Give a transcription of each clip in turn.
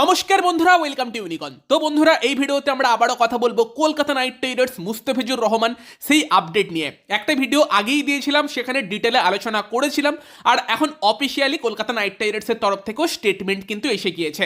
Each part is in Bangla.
নমস্কার বন্ধুরা ওয়েলকাম টু ইউনিকন তো বন্ধুরা, এই ভিডিওতে আমরা আবারও কথা বলব কলকাতা নাইট রাইডার্স মুস্তাফিজুর রহমান সেই আপডেট নিয়ে। একটা ভিডিও আগেই দিয়েছিলাম, সেখানে ডিটেলে আলোচনা করেছিলাম, আর এখন অফিসিয়ালি কলকাতা নাইট রাইডার্সের তরফ থেকেও স্টেটমেন্ট কিন্তু এসে গিয়েছে।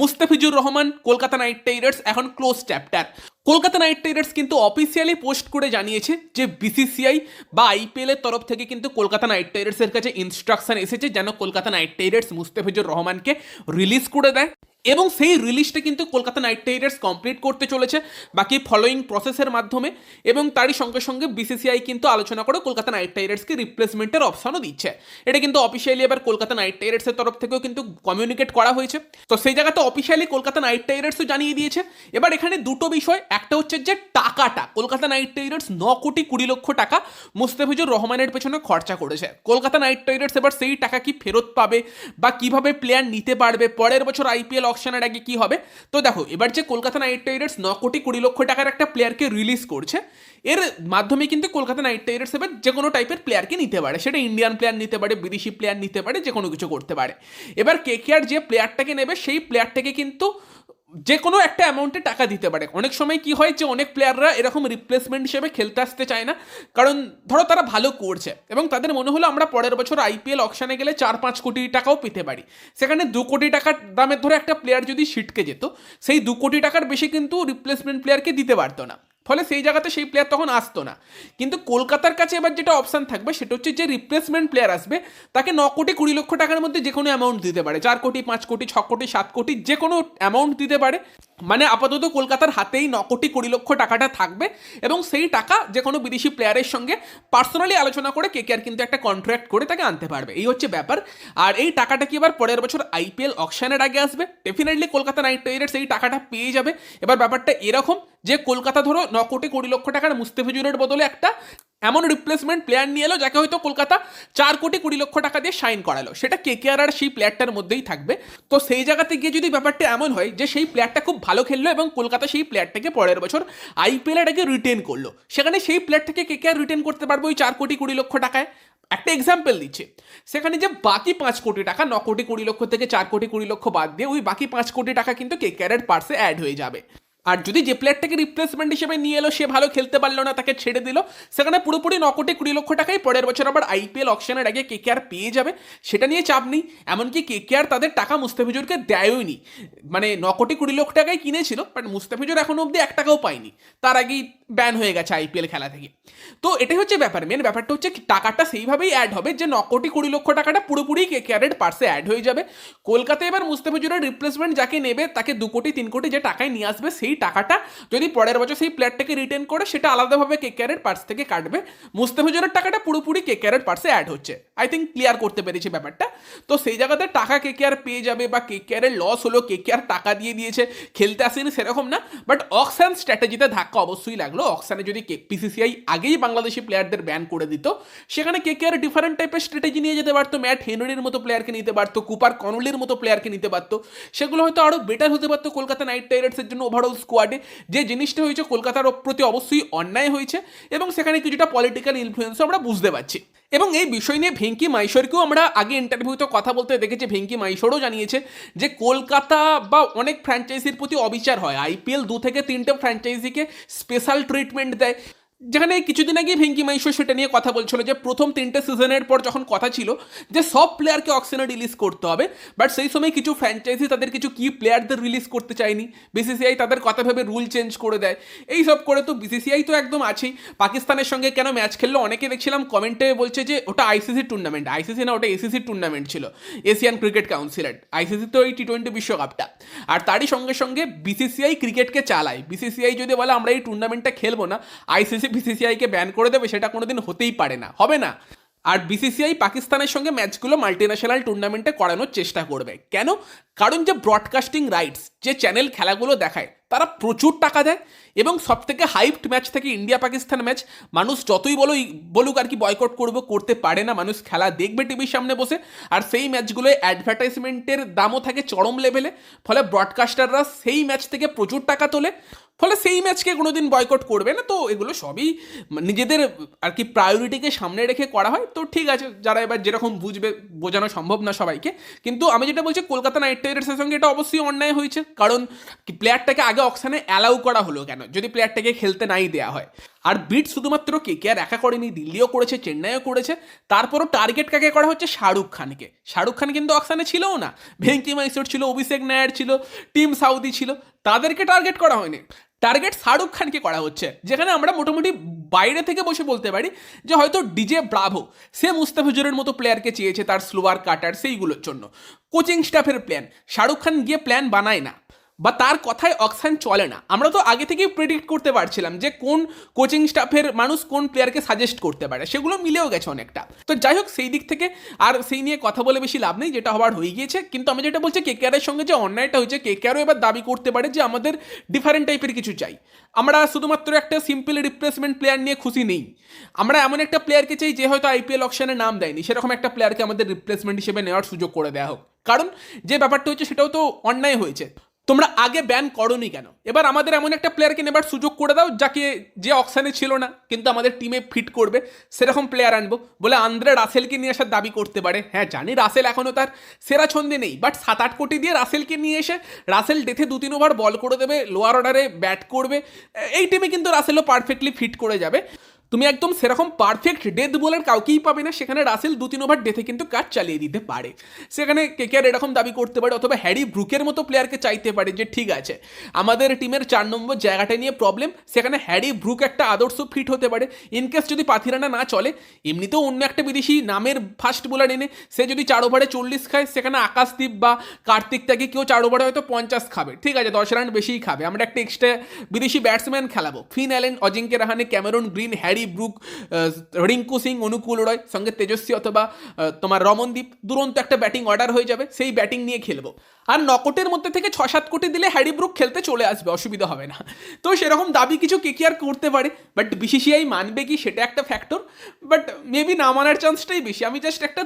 মুস্তাফিজুর রহমান, কলকাতা নাইট রাইডার্স, এখন close chapter Kolkata Knight Riders কিন্তু অফিসিয়ালি পোস্ট করে জানিয়েছে যে বিসিসিআই বা আইপিএল এর তরফ থেকে কিন্তু কলকাতা নাইট রাইডার্সের কাছে ইনস্ট্রাকশন এসেছে যেন কলকাতা নাইট রাইডার্স মুস্তাফিজুর রহমানকে রিলিজ করে দেয়। এবং সেই রিলিজটা কিন্তু কলকাতা নাইট রাইডার্স কমপ্লিট করতে চলেছে বাকি ফলোয়িং প্রসেসের মাধ্যমে এবং তারই সঙ্গে সঙ্গে বিসিসিআই কিন্তু আলোচনা করে কলকাতা নাইট রাইডার্সকে রিপ্লেসমেন্টের অপশনও দিচ্ছে। এটা কিন্তু অফিসিয়ালি এবার কলকাতা নাইট রাইডার্সের তরফ থেকেও কিন্তু কমিউনিকেট করা হয়েছে। তো সেই জায়গাতে অফিসিয়ালি কলকাতা নাইট রাইডার্সও জানিয়ে দিয়েছে। এবার এখানে দুটো বিষয়, একটা হচ্ছে যে টাকাটা, কলকাতা নাইট রাইডার্স ন কোটি কুড়ি লক্ষ টাকা মুস্তাফিজুর রহমানের পেছনে খরচা করেছে। কলকাতা নাইট রাইডার্স এবার সেই টাকা কি ফেরত পাবে বা কীভাবে প্লেয়ার নিতে পারবে? পরের বছর আইপিএল অকশনের আগে কি হবে? তো দেখো, এবার যে কলকাতা নাইট রাইডার্স ন কোটি কুড়ি লক্ষ টাকার একটা প্লেয়ারকে রিলিজ করছে, এর মাধ্যমে কিন্তু কলকাতা নাইট রাইডার্স এবার যে কোনো টাইপের প্লেয়ারকে নিতে পারে। সেটা ইন্ডিয়ান প্লেয়ার নিতে পারে, বিদেশি প্লেয়ার নিতে পারে যে কোনো কিছু করতে পারে। এবার কে কে আর যে প্লেয়ারটাকে নেবে, সেই প্লেয়ারটাকে কিন্তু যে কোনো একটা অ্যামাউন্টে টাকা দিতে পারে। অনেক সময় কি হয় যে, অনেক প্লেয়াররা এরকম রিপ্লেসমেন্ট হিসেবে খেলতে আসতে চায় না। কারণ ধরো তারা ভালো করছে এবং তাদের মনে হলো আমরা পরের বছর আইপিএল অকশানে গেলে চার পাঁচ কোটি টাকাও পেতে পারি। সেখানে দু কোটি টাকার দামের ধরে একটা প্লেয়ার যদি ছিটকে যেত, সেই দু কোটি টাকার বেশি কিন্তু রিপ্লেসমেন্ট প্লেয়ারকে দিতে পারতো না। ফলে সেই জায়গাতে সেই প্লেয়ার তখন আসতো না। কিন্তু কলকাতার কাছে এবার যেটা অপশান থাকবে, সেটা হচ্ছে যে রিপ্লেসমেন্ট প্লেয়ার আসবে, তাকে ন কোটি কুড়ি লক্ষ টাকার মধ্যে যে কোনো অ্যামাউন্ট দিতে পারে। চার কোটি, পাঁচ কোটি, ছ কোটি, সাত কোটি যে কোনো অ্যামাউন্ট দিতে পারে। মানে আপাতত কলকাতার হাতেই ন কোটি কুড়ি লক্ষ টাকাটা থাকবে এবং সেই টাকা যে কোনো বিদেশি প্লেয়ারের সঙ্গে পার্সোনালি আলোচনা করে কে কেকেআর কিন্তু একটা কন্ট্রাক্ট করে তাকে আনতে পারবে। এই হচ্ছে ব্যাপার। আর এই টাকাটা কি এবার পরের বছর আইপিএল অকশনের আগে আসবে? ডেফিনেটলি কলকাতা নাইট রাইডার্স এই টাকাটা পেয়ে যাবে। এবার ব্যাপারটা এরকম যে কলকাতা ধরো ন কোটি কুড়ি লক্ষ টাকার মুস্তাফিজুরের বদলে একটা এমন রিপ্লেসমেন্ট প্লেয়ার নিয়ে এলো যাকে হয়তো কলকাতা চার কোটি কুড়ি লক্ষ টাকা দিয়ে সাইন করালো। সেটা কেকেআর আর সেই প্লেয়ারটার মধ্যেই থাকবে। তো সেই জায়গাতে গিয়ে যদি ব্যাপারটা এমন হয় যে সেই প্লেয়ারটা খুব ভালো খেললো এবং কলকাতা সেই প্লেয়ারটাকে পরের বছর আইপিএলের আগে রিটেন করল। সেখানে সেই প্লেয়ারটাকে কেকেআর রিটেন করতে পারবে ওই চার কোটি কুড়ি লক্ষ টাকায়। একটা এক্সাম্পল দিচ্ছে। সেখানে যে বাকি পাঁচ কোটি টাকা, ন কোটি কুড়ি লক্ষ থেকে চার কোটি কুড়ি লক্ষ বাদ দিয়ে ওই বাকি পাঁচ কোটি টাকা কিন্তু কে কেকেআরের পার্সে অ্যাড হয়ে যাবে। আর যদি যে প্লেয়ারটাকে রিপ্লেসমেন্ট হিসেবে নিয়ে এলো, সে ভালো খেলতে পারল না, তাকে ছেড়ে দিল, সেখানে পুরোপুরি নকটে কোটি কুড়ি লক্ষ টাকাই পরের বছর আবার আইপিএল অকশনের আগে কে কেকেআর পেয়ে যাবে। সেটা নিয়ে চাপ নেই, এমনকি কে আর তাদের টাকা মুস্তাফিজুরকে দেয়ই নি মানে ন কোটি কুড়ি লক্ষ টাকায় কিনেছিল বাট মুস্তাফিজুর এখনও অবধি এক টাকাও পায়নি। তার আগেই ব্যান হয়ে গেছে আইপিএল খেলা থেকে। তো এটাই হচ্ছে ব্যাপার। মেন ব্যাপারটা হচ্ছে টাকাটা সেইভাবেই অ্যাড হবে যে ন কোটি, কুড়ি লক্ষ টাকাটা পুরোপুরি কেকেআরের পার্সে অ্যাড হয়ে যাবে। কলকাতায় এবার মুস্তাফিজুরের রিপ্লেসমেন্ট যাকে নেবে, তাকে দু কোটি, তিন কোটি যে টাকায় নিয়ে আসবে, সেই টাকাটা যদি পরের বছর সেই প্লেয়ারটাকে রিটার্ন করে, সেটা আলাদাভাবে কেকেআরের পার্স থেকে কাটবে। মুস্তাফিজুরের টাকাটা পুরোপুরি কেকেআরের পার্সে অ্যাড হচ্ছে। আই থিঙ্ক ক্লিয়ার করতে পেরেছি ব্যাপারটা। তো সেই জায়গাতে টাকা কেকেআর পেয়ে যাবে বা কেকেআরের লস হলো কেকেআর টাকা দিয়ে দিয়েছে, খেলতে আসেনি সেরকম না। বাট অক্সান স্ট্র্যাটেজিতে ধাক্কা অবশ্যই লাগল। অক্সানে যদি পিসিসিআই আগেই বাংলাদেশি প্লেয়ারদের ব্যান করে দিত, সেখানে কে কে আর ডিফারেন্ট টাইপের স্ট্র্যাটেজি নিয়ে যেতে পারতো? ম্যাট হেনরির মতো প্লেয়ারকে নিতে পারতো? কুপার কনলির মতো প্লেয়ারকে নিতে পারতো? সেগুলো হয়তো আরও বেটার হতে পারতো কলকাতা নাইট রাইডার্সের জন্য ওভারঅল স্কোয়াডে যে জিনিসটা হয়েছে, কলকাতার প্রতি অবশ্যই অন্যায় হয়েছে এবং সেখানে কিছুটা পলিটিক্যাল ইনফ্লুয়েন্সও আমরা বুঝতে পারছি। এবং এই বিষয় নিয়ে ভেঙ্কি মাইশোরকেও আমরা আগে ইন্টারভিউতে কথা বলতে দেখেছি। ভেঙ্কি মাইশোরও জানিয়েছে যে কলকাতা বা অনেক ফ্র্যাঞ্চাইজির প্রতি অবিচার হয়। আইপিএল দু থেকে তিনটে ফ্র্যাঞ্চাইজিকে স্পেশাল ট্রিটমেন্ট দেয় যেখানে কিছুদিন আগে ভেঙ্কি মাইশো সেটা নিয়ে কথা বলছিল যে প্রথম তিনটে সিজনের পর যখন কথা ছিল যে সব প্লেয়ারকে অক্সিজেনে রিলিজ করতে হবে বাট সেই সময় কিছু ফ্র্যাঞ্চাইজি তাদের কিছু কি প্লেয়ারদের রিলিজ করতে চায়নি। বিসিসিআই তাদের কথা ভেবে রুল চেঞ্জ করে দেয়। এই সব করে তো বিসিসিআই তো একদম আছেই। পাকিস্তানের সঙ্গে কেন ম্যাচ খেললো? অনেকে দেখছিলাম কমেন্টে বলছে যে ওটা আইসিসি টুর্নামেন্ট আইসিসি না, ওটা এসিসি টুর্নামেন্ট ছিল। এশিয়ান ক্রিকেট কাউন্সিলের আইসিসি তো এই টি টোয়েন্টি বিশ্বকাপটা। আর তারই সঙ্গে সঙ্গে বিসিসিআই ক্রিকেটকে চালায়। বিসিসিআই যদি বলে আমরা এই টুর্নামেন্টটা খেলব না আইসিসি বিসিসিআইকে ব্যান করে দেবে সেটা কোনোদিন হতেই পারে না, হবে না। আর বিসিসিআই পাকিস্তানের সঙ্গে ম্যাচগুলো মাল্টিন্যাশনাল টুর্নামেন্টে করানোর চেষ্টা করবে। কেন? কারণ যে ব্রডকাস্টিং রাইটস যে চ্যানেল খেলাগুলো দেখায়, তারা প্রচুর টাকা দেয় এবং সব থেকে হাইপড ম্যাচ থেকে ইন্ডিয়া পাকিস্তান ম্যাচ মানুষ যতই বলো, বলুক আর কি বয়কট করব, করতে পারে না। মানুষ খেলা দেখবে টিভির সামনে বসে, আর সেই ম্যাচগুলোয় অ্যাডভার্টাইজমেন্টের দামও থাকে চরম লেভেলে ফলে ব্রডকাস্টাররা সেই ম্যাচ থেকে প্রচুর টাকা তোলে। ফলে সেই ম্যাচকে কোনোদিন বয়কট করবে না। তো এগুলো সবই নিজেদের আর কি প্রায়োরিটিকে সামনে রেখে করা হয়। তো ঠিক আছে, যারা এবার যেরকম বুঝবে, বোঝানো সম্ভব না সবাইকে। কিন্তু আমি যেটা বলছি, কলকাতা নাইট রাইডার্সের সঙ্গে এটা অবশ্যই অন্যায় হয়েছে। কারণ প্লেয়ারটাকে আগে অকশানে অ্যালাউ করা হলো কেন? যদি প্লেয়ারটাকে খেলতে নাই দেওয়া হয়। আর বিট শুধুমাত্র কে কে আর একা করেনি, দিল্লিও করেছে, চেন্নাইও করেছে। তারপরও টার্গেট কাকে করা হচ্ছে? শাহরুখ খানকে। শাহরুখ খান কিন্তু অকশানে ছিলও না। ভেঙ্কি মাইসোর ছিল, অভিষেক নায়ার ছিল টিম সাউদি ছিল। তাদেরকে টার্গেট করা হয়নি। টার্গেট শাহরুখ খানকে করা হচ্ছে। যেখানে আমরা মোটামুটি বাইরে থেকে বসে বলতে পারি যে হয়তো ডিজে ব্রাভো সে মুস্তাফিজুরের মতো প্লেয়ারকে চেয়েছে তার স্লোয়ার কাটার সেইগুলোর জন্য। কোচিং স্টাফের প্ল্যান শাহরুখ খান গিয়ে প্ল্যান বানায় না। বা তার কথায় অকশান চলে না। আমরা তো আগে থেকেই প্রেডিক্ট করতে পারছিলাম যে কোন কোচিং স্টাফের মানুষ কোন প্লেয়ারকে সাজেস্ট করতে পারে। সেগুলো মিলেও গেছে অনেকটা। তো যাই হোক, সেই দিক থেকে আর সেই নিয়ে কথা বলে বেশি লাভ নেই, যেটা হবার হয়ে গিয়েছে। কিন্তু আমি যেটা বলছি কে কেকেআরের সঙ্গে যে অন্যায়টা হয়েছে কে কেকেআরও এবার দাবি করতে পারে যে আমাদের ডিফারেন্ট টাইপের কিছু চাই। আমরা শুধুমাত্র একটা সিম্পল রিপ্লেসমেন্ট প্লেয়ার নিয়ে খুশি নেই। আমরা এমন একটা প্লেয়ারকে চাই যে হয়তো আইপিএল অপশনে নাম দেয়নি। সেরকম একটা প্লেয়ারকে আমাদের রিপ্লেসমেন্ট হিসেবে নেওয়ার সুযোগ করে দেওয়া হোক। কারণ যে ব্যাপারটা হচ্ছে সেটাও তো অন্যায় হয়েছে। তোমরা আগে ব্যান করনি কেন? এবার আমাদের এমন একটা প্লেয়ারকে নেবার সুযোগ করে দাও, যাকে যে অকশানে ছিল না, কিন্তু আমাদের টিমে ফিট করবে, সেরকম প্লেয়ার আনব। বলে আন্দ্রে রাসেলকে নিয়ে আসার দাবি করতে পারে। হ্যাঁ জানি রাসেল এখনও তার সেরা ছন্দে নেই বাট সাত আট কোটি দিয়ে রাসেলকে নিয়ে এসে রাসেল ডেথে দু তিন ওভার বল করে দেবে লোয়ার অর্ডারে ব্যাট করবে। এই টিমে কিন্তু রাসেলও পারফেক্টলি ফিট করে যাবে। তুমি একদম সেরকম পারফেক্ট ডেথ বোলার কাউকেই পাবে না। সেখানে রাসেল দু তিন ওভার ডেথে কিন্তু কাজ চালিয়ে দিতে পারে। সেখানে কেকেআর এরকম দাবি করতে পারে অথবা হ্যারি ব্রুকের মতো প্লেয়ারকে চাইতে পারে যে ঠিক আছে, আমাদের টিমের চার নম্বর জায়গাটা নিয়ে প্রবলেম সেখানে হ্যারি ব্রুক একটা আদর্শ ফিট হতে পারে। ইনকেস যদি পাথিরানা না চলে, এমনিতেও অন্য একটা বিদেশি নামের ফাস্ট বোলার এনে, সে যদি চার ওভারে চল্লিশ খায়, সেখানে আকাশদীপ বা কার্তিক তাকে কেউ চার ওভারে হয়তো পঞ্চাশ খাবে। ঠিক আছে, দশ রান বেশিই খাবে। আমরা একটা এক্সট্রা বিদেশি batsman খেলাবো। Finn Allen Ajinkya Rahane, Cameron Green, Harry Brook Rinku Singh, Anukul Roy, সঙ্গে তেজস্বী অথবা তোমার রমনদীপ দুরন্ত একটা ব্যাটিং অর্ডার হয়ে যাবে, সেই ব্যাটিং নিয়ে খেলব। আর নকটের মধ্যে থেকে ছ সাত কোটি দিলে হ্যারি ব্রুক খেলতে চলে আসবে, অসুবিধা হবে না। তো সেরকম দাবি কিছু কে কি আর করতে পারে বাট বিসিসিআই মানবে কি সেটা একটা ফ্যাক্টর বাট মেবি না মানার চান্সটাই বেশি। আমি জাস্ট একটা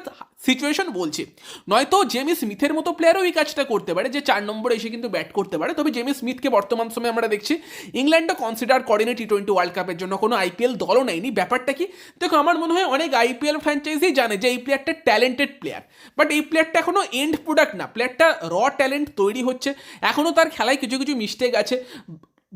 সিচুয়েশন বলছি। নয়তো জেমি স্মিথের মতো প্লেয়ারও এই কাজটা করতে পারে, যে চার নম্বরে এসে কিন্তু ব্যাট করতে পারে। তবে জেমি স্মিথকে বর্তমান সময়ে আমরা দেখছি ইংল্যান্ডও কনসিডার করেনি টি টোয়েন্টি ওয়ার্ল্ড কাপের জন্য, কোনো আইপিএল দলও নেয়নি। ব্যাপারটা কি? দেখো, আমার মনে হয় অনেক আইপিএল ফ্র্যাঞ্চাইজি জানে যে এই প্লেয়ারটা ট্যালেন্টেড প্লেয়ার বাট এই প্লেয়ারটা এখনও এন্ড প্রোডাক্ট না। প্লেয়ারটা র ট্যালেন্ট তৈরি হচ্ছে। এখনও তার খেলায় কিছু কিছু মিস্টেক আছে।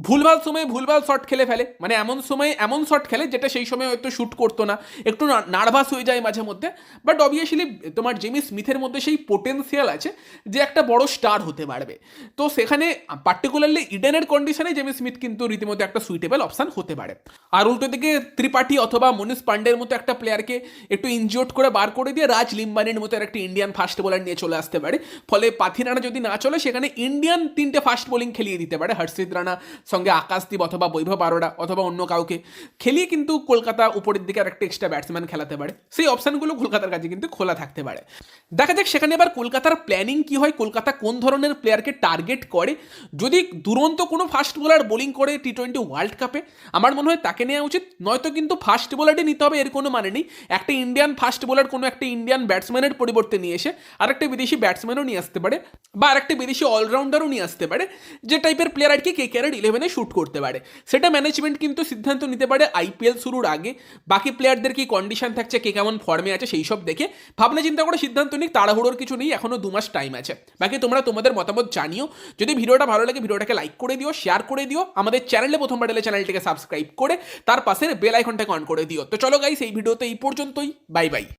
ভুলভাল সময়ে ভুলভাল শট খেলে ফেলে। মানে এমন সময়ে এমন শট খেলে যেটা সেই সময় হয়তো শ্যুট করতো না। একটু নার্ভাস হয়ে যায় মাঝে মধ্যে। বাট অবভিয়াসলি তোমার জেমি স্মিথের মধ্যে সেই পোটেন্সিয়াল আছে যে একটা বড় স্টার হতে পারবে। তো সেখানে পার্টিকুলারলি ইডেনের কন্ডিশনে জেমি স্মিথ কিন্তু রীতিমতো একটা সুইটেবল অপশান হতে পারে। আর উল্টো দিকে ত্রিপাঠী অথবা মনীষ পান্ডের মতো একটা প্লেয়ারকে একটু ইনজিওর্ড করে বার করে দিয়ে রাজ লিম্বানির মতো একটা ইন্ডিয়ান ফাস্ট বোলার নিয়ে চলে আসতে পারে। ফলে পাথি রানা যদি না চলে, সেখানে ইন্ডিয়ান তিনটে ফাস্ট বোলিং খেলিয়ে দিতে পারে। হর্ষিত রানা সঙ্গে আকাশদীপ অথবা বৈভব আরোরা অথবা অন্য কাউকে খেলিয়ে কিন্তু কলকাতা উপরের দিকে আর একটা এক্সট্রা ব্যাটসম্যান খেলাতে পারে। সেই অপশানগুলো কলকাতার কাছে কিন্তু খোলা থাকতে পারে। দেখা যাক সেখানে এবার কলকাতার প্ল্যানিং কি হয়, কলকাতা কোন ধরনের প্লেয়ারকে টার্গেট করে। যদি দুরন্ত কোনো ফাস্ট বোলার বোলিং করে টি টোয়েন্টি ওয়ার্ল্ড কাপে আমার মনে হয় তাকে নেওয়া উচিত। নয়তো কিন্তু ফাস্ট বোলারই নিতে হবে, এর কোনো মানে নেই। একটা ইন্ডিয়ান ফাস্ট বোলার কোনো একটা ইন্ডিয়ান ব্যাটসম্যানের পরিবর্তে নিয়ে এসে আরেকটা বিদেশি ব্যাটসম্যানও নিয়ে আসতে পারে বা আরেকটা বিদেশি অলরাউন্ডারও নিয়ে আসতে পারে। যে টাইপের প্লেয়ার আর কি কে ক্যারেট ইলেভেনে শ্যুট করতে পারে। সেটা ম্যানেজমেন্ট কিন্তু সিদ্ধান্ত নিতে পারে আইপিএল শুরুর আগে। বাকি প্লেয়ারদের কি কন্ডিশন থাকছে, কে কেমন ফর্মে আছে, সেই সব দেখে। ভাবনা চিন্তা করে সিদ্ধান্ত নিক, তাড়াহুড়োর কিছু নেই, এখনও দু মাস টাইম আছে। বাকি তোমরা তোমাদের মতামত জানিও। যদি ভিডিওটা ভালো লাগে, ভিডিওটাকে লাইক করে দিও শেয়ার করে দিও। আমাদের চ্যানেলে প্রথমবার এলে চ্যানেলটিকে সাবস্ক্রাইব করে, তার পাশের বেল আইকনটাকে অন করে দিও। তো চলো গাইস এই ভিডিওতে এই পর্যন্তই। Bye bye